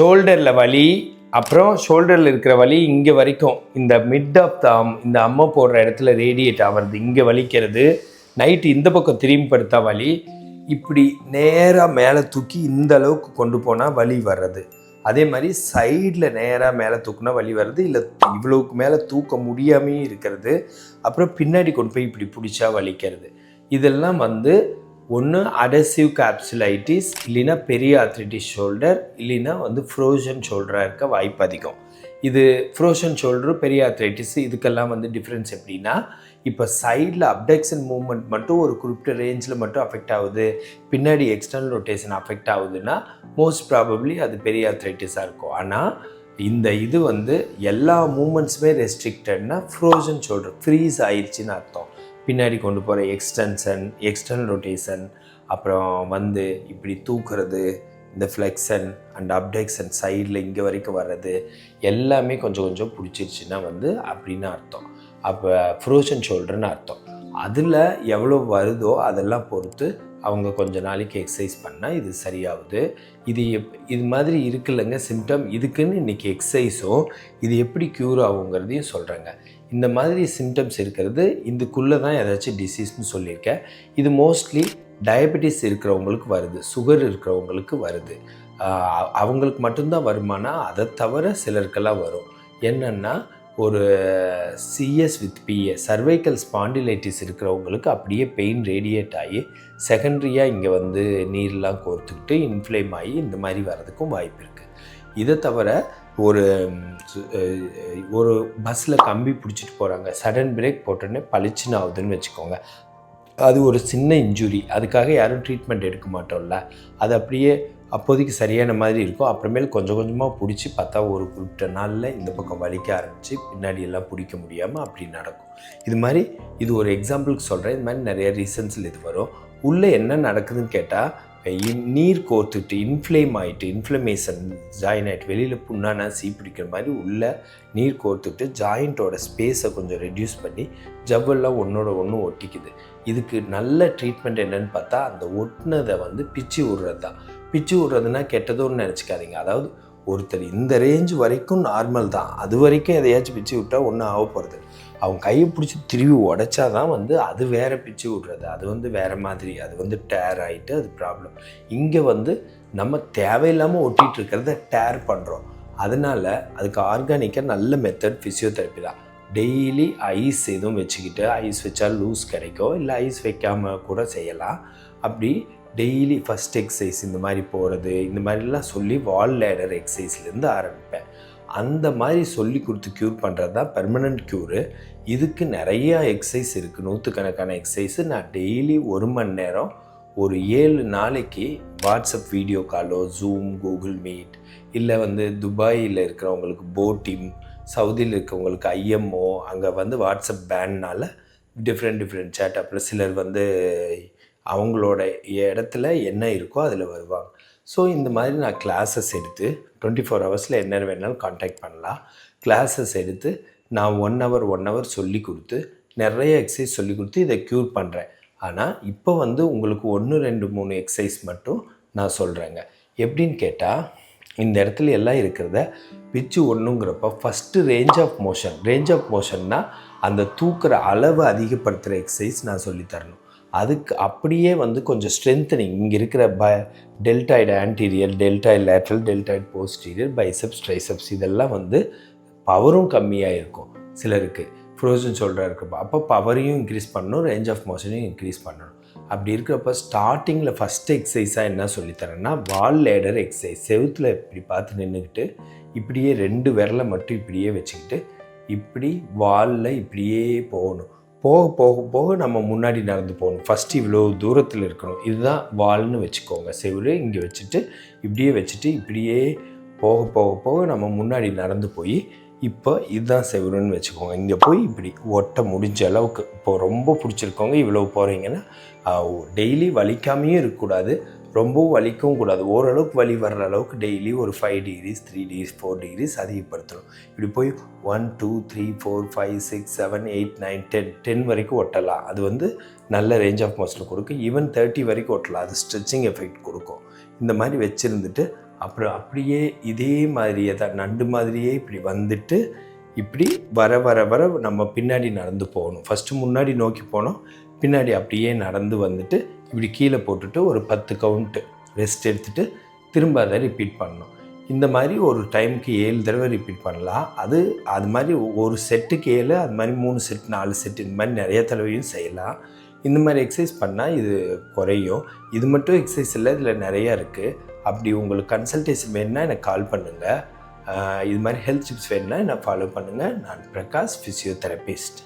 ஷோல்டரில் வலி அப்புறம் ஷோல்டரில் இருக்கிற வலி இங்கே வரைக்கும். இந்த மிட் ஆஃப் த இந்த அம்மா போடுற இடத்துல ரேடியேட் ஆகிறது இங்கே வலிக்கிறது. நைட்டு இந்த பக்கம் திரும்பி படுத்தா வலி. இப்படி நேராக மேலே தூக்கி இந்த அளவுக்கு கொண்டு போனால் வலி வர்றது. அதே மாதிரி சைடில் நேராக மேலே தூக்குனா வலி வர்றது. இல்லை இவ்வளோக்கு மேலே தூக்க முடியாமையும் இருக்கிறது. அப்புறம் பின்னாடி கொண்டு போய் இப்படி பிடிச்சா வலிக்கிறது. இதெல்லாம் வந்து ஒன்று அடசிவ் கேப்சுலைட்டிஸ் இல்லைன்னா பெரிய ஆத்ரிட்டிஸ் ஷோல்டர் இல்லைன்னா வந்து ஃப்ரோஷன் ஷோல்டராக இருக்க வாய்ப்பு அதிகம். இது ஃப்ரோஷன் ஷோல்டரு பெரிய ஆத்ரைட்டிஸ் இதுக்கெல்லாம் வந்து டிஃப்ரென்ஸ் எப்படின்னா இப்போ சைடில் அப்டெக்ஷன் மூவ்மெண்ட் மட்டும் ஒரு குறிப்பிட்ட ரேஞ்சில் மட்டும் அஃபெக்ட் ஆகுது. பின்னாடி எக்ஸ்டர்னல் ரொட்டேஷன் அஃபெக்ட் ஆகுதுன்னா மோஸ்ட் ப்ராபப்ளி அது பெரிய ஆத்ரைட்டிஸாக இருக்கும். ஆனால் இந்த இது வந்து எல்லா மூமெண்ட்ஸுமே ரெஸ்ட்ரிக்டட்னா ஃப்ரோஷன் ஷோல்டர் ஃப்ரீஸ் ஆயிடுச்சுன்னு அர்த்தம். பின்னாடி கொண்டு போகிற எக்ஸ்டென்ஷன் எக்ஸ்டர்னல் ரொட்டேஷன் அப்புறம் வந்து இப்படி தூக்குறது இந்த ஃப்ளெக்ஷன் அண்ட் அப்டெக்ஷன் சைடில் இங்கே வரைக்கும் வர்றது எல்லாமே கொஞ்சம் கொஞ்சம் பிடிச்சிருச்சுன்னா வந்து அப்படின்னு அர்த்தம். அப்போ ஃப்ரோஷன் ஷோல்டர்னு அர்த்தம். அதில் எவ்வளோ வருதோ அதெல்லாம் பொறுத்து அவங்க கொஞ்ச நாளைக்கு எக்ஸசைஸ் பண்ணால் இது சரியாகுது. இது எப் இது மாதிரி இருக்குல்லங்க சிம்டம் இதுக்குன்னு இன்றைக்கி எக்ஸசைஸும் இது எப்படி க்யூர் ஆகுங்கிறதையும் சொல்கிறேங்க இந்த மாதிரி சிம்டம்ஸ் இருக்கிறது இதுக்குள்ளே தான் ஏதாச்சும் டிசீஸ்னு சொல்லியிருக்கேன். இது மோஸ்ட்லி டயபெட்டிஸ் இருக்கிறவங்களுக்கு வருது சுகர் இருக்கிறவங்களுக்கு வருது. அவங்களுக்கு மட்டும்தான் வருமானா அதை தவிர சிலருக்கெல்லாம் வரும். என்னென்னா ஒரு CS with PS cervical spondylitis இருக்கிறவங்களுக்கு அப்படியே பெயின் ரேடியேட் ஆகி செகண்ட்ரியாக இங்கே வந்து நீர்லாம் கோர்த்துக்கிட்டு இன்ஃப்ளேம் ஆகி இந்த மாதிரி வர்றதுக்கும் வாய்ப்பு இருக்குது இதை தவிர ஒரு ஒரு பஸ்ஸில் கம்பி பிடிச்சிட்டு போகிறாங்க சடன் பிரேக் போட்டோன்னே பளிச்சுன்னு ஆகுதுன்னு வச்சுக்கோங்க. அது ஒரு சின்ன இன்ஜுரி அதுக்காக யாரும் ட்ரீட்மெண்ட் எடுக்க மாட்டோம்ல. அது அப்படியே அப்போதைக்கு சரியான மாதிரி இருக்கும். அப்புறமேல் கொஞ்சம் கொஞ்சமாக பிடிச்சி பார்த்தா ஒரு குறிப்பிட்ட நாளில் இந்த பக்கம் வலிக்க ஆரம்பித்து பின்னாடி எல்லாம் பிடிக்க முடியாமல் அப்படி நடக்கும். இது மாதிரி இது ஒரு எக்ஸாம்பிளுக்கு சொல்கிறேன் இது மாதிரி நிறைய ரீசன்ஸில் இது வரும். உள்ளே என்ன நடக்குதுன்னு கேட்டால் நீர் கோர்த்துட்டு இன்ஃப்ளேம் ஆகிட்டு இன்ஃப்ளமேஷன் ஜாயின் ஆகிட்டு வெளியில் புண்ணானா சீ பிடிக்கிற மாதிரி உள்ள நீர் கோர்த்துட்டு ஜாயிண்ட்டோட ஸ்பேஸை கொஞ்சம் ரெடியூஸ் பண்ணி ஜவ்வெல்லாம் ஒன்றோட ஒன்று ஒட்டிக்குது. இதுக்கு நல்ல ட்ரீட்மெண்ட் என்னென்னு பார்த்தா அந்த ஒட்டினதை வந்து பிச்சு விடுறது தான் பிச்சு விடுறதுனா கெட்டதோன்னு நினச்சிக்காதீங்க. அதாவது ஒருத்தர் இந்த ரேஞ்ச் வரைக்கும் நார்மல் தான். அது வரைக்கும் எதையாச்சும் பிச்சு விட்டால் ஒன்றும் ஆக போகிறது அவங்க கையை பிடிச்சி திருவி உடைச்சா தான் வந்து அது வேற பிச்சு விடுறது. அது வந்து வேற மாதிரி அது வந்து டேர் ஆகிட்டு அது ப்ராப்ளம் இங்கே வந்து நம்ம தேவையில்லாமல் ஒட்டிகிட்டு இருக்கிறத டேர் பண்ணுறோம் அதனால் அதுக்கு ஆர்கானிக்காக நல்ல மெத்தட் ஃபிசியோதெரப்பி தான். டெய்லி ஐஸ் எதுவும் வச்சுக்கிட்டு ஐஸ் வச்சா லூஸ் கிடைக்கும் இல்லை ஐஸ் வைக்காமல் கூட செய்யலாம். அப்படி டெய்லி ஃபஸ்ட் எக்ஸசைஸ் இந்த மாதிரி போகிறது இந்த மாதிரிலாம் சொல்லி வால் லேடர் எக்ஸசைஸ்லேருந்து ஆரம்பிப்பேன். அந்த மாதிரி சொல்லி கொடுத்து க்யூர் பண்ணுறது தான் பெர்மனண்ட் க்யூரு இதுக்கு நிறையா எக்ஸசைஸ் இருக்குது நூற்றுக்கணக்கான எக்ஸசைஸு நான் டெய்லி ஒரு மணி நேரம் ஒரு ஏழு நாளைக்கு வாட்ஸ்அப் வீடியோ காலோ ஜூம் கூகுள் மீட் இல்லை வந்து துபாயில் இருக்கிறவங்களுக்கு போட்டிம் சவுதியில் இருக்கவங்களுக்கு ஐஎம்ஓ அங்கே வந்து வாட்ஸ்அப் பேன்னால் டிஃப்ரெண்ட் டிஃப்ரெண்ட் சேட் அப்புறம் சிலர் வந்து அவங்களோட இடத்துல என்ன இருக்கோ அதில் வருவாங்க. ஸோ இந்த மாதிரி நான் கிளாஸஸ் எடுத்து டுவெண்ட்டி ஃபோர் ஹவர்ஸில் என்ன வேணாலும் காண்டாக்ட் பண்ணலாம். கிளாஸஸ் எடுத்து நான் ஒன் ஹவர் ஒன் ஹவர் சொல்லி கொடுத்து நிறைய எக்ஸசைஸ் சொல்லி கொடுத்து இதை க்யூர் பண்ணுறேன் ஆனால் இப்போ வந்து உங்களுக்கு ஒன்று ரெண்டு மூணு எக்ஸசைஸ் மட்டும் நான் சொல்கிறேங்க எப்படின்னு கேட்டால் இந்த இடத்துல எல்லாம் இருக்கிறத பிச்சு ஒன்றுங்கிறப்ப first range of motion range of மோஷன்னா அந்த தூக்குற அளவு அதிகப்படுத்துகிற எக்ஸசைஸ் நான் சொல்லித் தரணும். அதுக்கு அப்படியே வந்து கொஞ்சம் ஸ்ட்ரென்த்தனிங் இங்கே இருக்கிற ப deltoid anterior deltoid lateral deltoid posterior biceps triceps இதெல்லாம் வந்து பவரும் கம்மியாக இருக்கும் சிலருக்கு. ஃப்ரோசன் ஷோல்டர் இருக்கப்போ. அப்போ பவரையும் இன்க்ரீஸ் பண்ணணும் ரேஞ்ச் ஆஃப் மோஷனையும் இன்க்ரீஸ் பண்ணணும். அப்படி இருக்கிறப்ப ஸ்டார்டிங்கில் ஃபஸ்ட்டு எக்ஸசைஸாக என்ன சொல்லித்தரேன்னா வால் லேடர் எக்ஸசைஸ் செவுத்தில் இப்படி பார்த்து நின்றுக்கிட்டு இப்படியே ரெண்டு விரலை மட்டும் இப்படியே வச்சுக்கிட்டு இப்படி வாலில் இப்படியே போகணும். போக போக போக நம்ம முன்னாடி நடந்து போகணும். ஃபஸ்ட்டு இவ்வளோ தூரத்தில் இருக்கணும். இதுதான் வால்னு வச்சுக்கோங்க. செவுரு இங்கே வச்சுட்டு இப்படியே வச்சுட்டு இப்படியே போக போக போக நம்ம முன்னாடி நடந்து போய் இப்போ இதுதான் செவுருன்னு வச்சுக்கோங்க. இங்கே போய் இப்படி ஒட்ட முடிஞ்ச அளவுக்கு இப்போ ரொம்ப பிடிச்சிருக்கவங்க இவ்வளோ போகிறீங்கன்னா டெய்லி வலிக்காமையும் இருக்கக்கூடாது. ரொம்பவும் வலிக்கவும் கூடாது. ஓரளவுக்கு வலி வர்ற அளவுக்கு டெய்லி ஒரு five degrees three degrees four degrees அதிகப்படுத்தணும். இப்படி போய் one two three four five six seven eight nine ten ten வரைக்கும் ஒட்டலாம். அது வந்து நல்ல ரேஞ்ச் ஆஃப் மோஷன் கொடுக்கும். ஈவன் தேர்ட்டி வரைக்கும் ஒட்டலாம். அது ஸ்ட்ரெச்சிங் எஃபெக்ட் கொடுக்கும். இந்த மாதிரி வச்சுருந்துட்டு அப்புறம் அப்படியே இதே மாதிரியே தான் நண்டு மாதிரியே இப்படி வந்துட்டு இப்படி வர வர வர நம்ம பின்னாடி நடந்து போகணும். ஃபஸ்ட்டு முன்னாடி நோக்கி போனோம். பின்னாடி அப்படியே நடந்து வந்துட்டு இப்படி கீழே போட்டுட்டு ஒரு பத்து கவுண்ட்டு ரெஸ்ட் எடுத்துட்டு திரும்ப அதை ரிப்பீட் பண்ணணும். இந்த மாதிரி ஒரு டைமுக்கு ஏழு தடவை ரிப்பீட் பண்ணலாம். அது அது மாதிரி ஒரு செட்டுக்கு ஏழு அது மாதிரி மூணு செட் நாலு செட் இந்த மாதிரி நிறைய தடவையும் செய்யலாம். இந்த மாதிரி எக்ஸசைஸ் பண்ணால் இது குறையும். இது மட்டும் எக்ஸசைஸ் இல்லை இதில் நிறையா இருக்குது அப்படி உங்களுக்கு கன்சல்டேஷன் வேணும்னா எனக்கு கால் பண்ணுங்கள் இது மாதிரி ஹெல்த் டிப்ஸ் வேணும்னா என்னை ஃபாலோ பண்ணுங்கள் நான் பிரகாஷ் ஃபிசியோதெரபிஸ்ட்